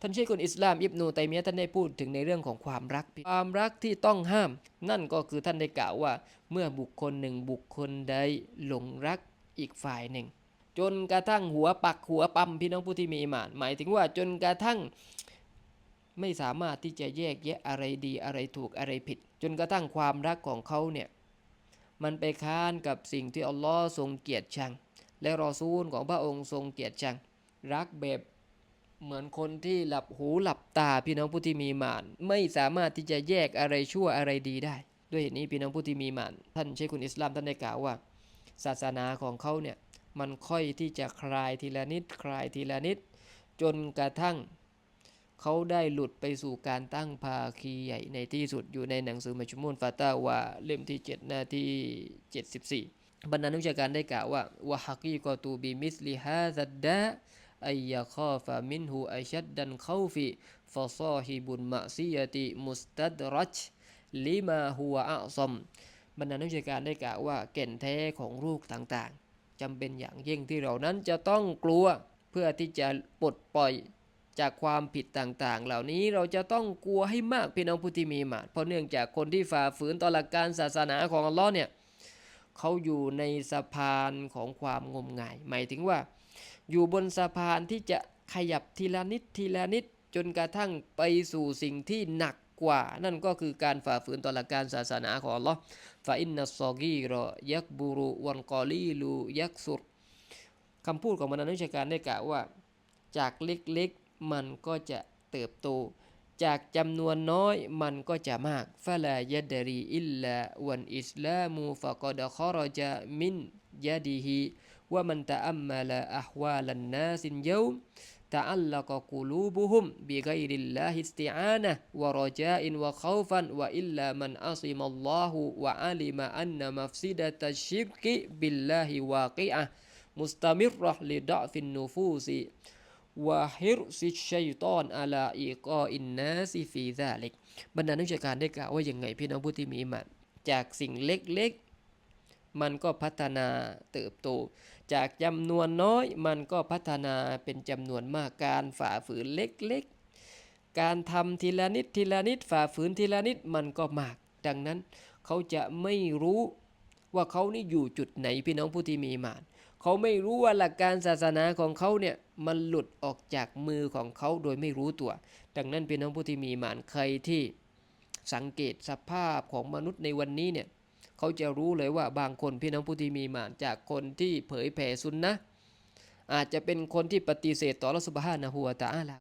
ท่านเชคคนอิสลามอิบนูไตัยมียะท่านได้พูดถึงในเรื่องของความรัก ความรักที่ต้องห้าม นั่นก็คือท่านได้กล่าวว่า เมื่อบุคคลหนึ่งบุคคลใดหลงรักอีกฝ่ายหนึ่ง จนกระทั่งหัวปักหัวปั๊มพี่น้องผู้ที่มีอิมาน หมายถึงว่าจนกระทั่งไม่สามารถที่จะแยกแยะอะไรดีอะไรถูกอะไรผิด จนกระทั่งความรักของเขาเนี่ยมันไปค้านกับสิ่งที่อัลลอฮ์ทรงเกียรติชัง และรอซูลของพระองค์ทรงเกียรติชัง รักแบบ เหมือนคนที่หลับหูหลับตาพี่น้องผู้ที่มีมานไม่สามารถที่จะแยกอะไรชั่วอะไรดีได้ ด้วยเหตุนี้พี่น้องผู้ที่มีมานท่านเชคคุณอิสลามท่านได้กล่าวว่า ศาสนาของเขาเนี่ยมันค่อยที่จะคลายทีละนิดคลายทีละนิด จนกระทั่ง เขาได้หลุดไปสู่การตั้งภาคีใหญ่ในที่สุดอยู่ในหนังสือมัชมุนฟาตาวาเล่มที่ 7 หน้าที่ 74 บรรดานักวิชาการได้กล่าวว่าวะฮักีกอตูบิมิสลิฮาซัดดะ อัยยะคอฟะมินหูอัชัดดันเขาฟิฟะซอฮิบุนมะซียติมุสตัดรัชลิมาฮัวอะซอมบรรดานักวิชาการได้กล่าวว่าแก่นแท้ของลูกต่างๆจำเป็นอย่างยิ่งที่เรานั้นจะต้องกลัวเพื่อที่จะปลดปล่อยจากความผิดต่างๆ เหล่านี้เราจะต้องกลัวให้มากพี่น้องผู้ที่มีมาเพราะเนื่องจากคนที่ฝ่าฝืนต่อหลักการศาสนาของอัลลอฮ์เนี่ยเขาอยู่ในสะพานของความงมงาย หมายถึงว่า อยู่บนสะพานที่จะขยับทีละนิดทีละนิดจนกระทั่งไปสู่สิ่งที่หนักกว่า นั่นก็คือการฝ่าฝืนต่อหลักการศาสนาของอัลลอฮ์ฟาอินนัสซอกีรอยักบูรุวันกอลีลูยักสุรคำพูดของบรรดานักวิชาการได้กล่าวว่า จากเล็กๆมันก็จะเติบโต จากจำนวนน้อยมันก็จะมากฟะลายดรีอิลลาวันอิสลามูฟะกอดคอรจามินยาดีฮี ว่ามันตะอัมมาลาอะฮวาลันนาสินเยวม تعلق قلوبهم بغير الله استعانة ورجاء وخوفا وإلا من عصم الله وعلم أن مفسدة الشرك بالله واقعة مستمرة لضعف النفوس وحرص الشيطان على إيقاء الناس في ذلك บรรดานักวิชาการได้กล่าวว่าอย่างไงพี่น้องผู้ที่มีอิหมันจากสิ่งเล็กๆ มันก็พัฒนาเติบโต จากจำนวนน้อยมันก็พัฒนาเป็นจำนวนมากการฝ่าฝืนเล็กๆ การทำทีละนิดทีละนิดฝ่าฝืนทีละนิดมันก็มาก ดังนั้นเขาจะไม่รู้ว่าเขานี่อยู่จุดไหนพี่น้องผู้ที่มีหมานเขาไม่รู้ว่าหลักการศาสนาของเขาเนี่ยมันหลุดออกจากมือของเขาโดยไม่รู้ตัว ดังนั้นพี่น้องผู้ที่มีหมานใครที่สังเกตสภาพของมนุษย์ในวันนี้เนี่ย เขาจะรู้เลยว่าบางคนพี่น้องผู้ที่มีมานจากคนที่เผยแผ่ซุนนะอาจจะเป็นคนที่ปฏิเสธต่อรัสุบฮานะฮัวตะอาลา